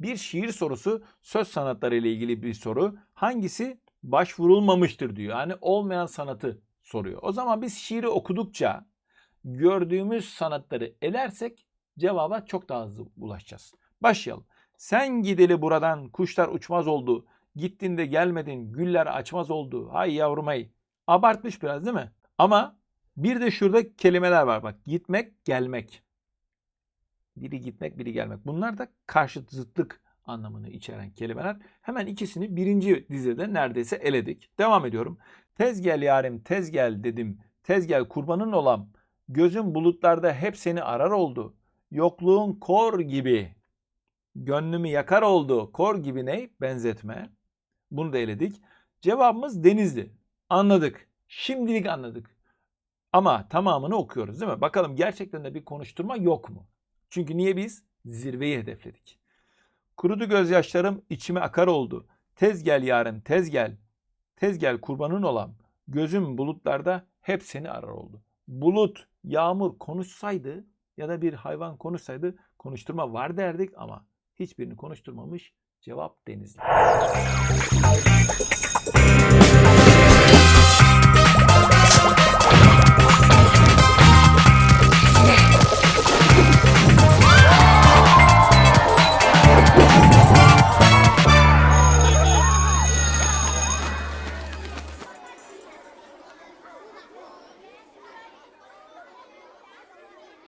Bir şiir sorusu söz sanatları ile ilgili bir soru. Hangisi başvurulmamıştır diyor. Yani olmayan sanatı soruyor. O zaman biz şiiri okudukça gördüğümüz sanatları elersek cevaba çok daha hızlı ulaşacağız. Başlayalım. Sen gideli buradan kuşlar uçmaz oldu. Gittin de gelmedin güller açmaz oldu. Hay yavrum hay. Abartmış biraz değil mi? Ama bir de şurada kelimeler var bak. Gitmek, gelmek. Biri gitmek, biri gelmek. Bunlar da karşıt zıtlık anlamını içeren kelimeler. Hemen ikisini birinci dizide neredeyse eledik. Devam ediyorum. Tez gel yarim, tez gel dedim. Tez gel kurbanın olam. Gözüm bulutlarda hep seni arar oldu. Yokluğun kor gibi. Gönlümü yakar oldu. Kor gibi ne? Benzetme. Bunu da eledik. Cevabımız Denizli. Anladık. Şimdilik anladık. Ama tamamını okuyoruz değil mi? Bakalım gerçekten de bir konuşturma yok mu? Çünkü niye biz zirveyi hedefledik? Kurudu gözyaşlarım içime akar oldu. Tez gel yarın tez gel. Tez gel kurbanın olam. Gözüm bulutlarda hep seni arar oldu. Bulut, yağmur konuşsaydı ya da bir hayvan konuşsaydı konuşturma var derdik ama hiçbirini konuşturmamış. Cevap denizli.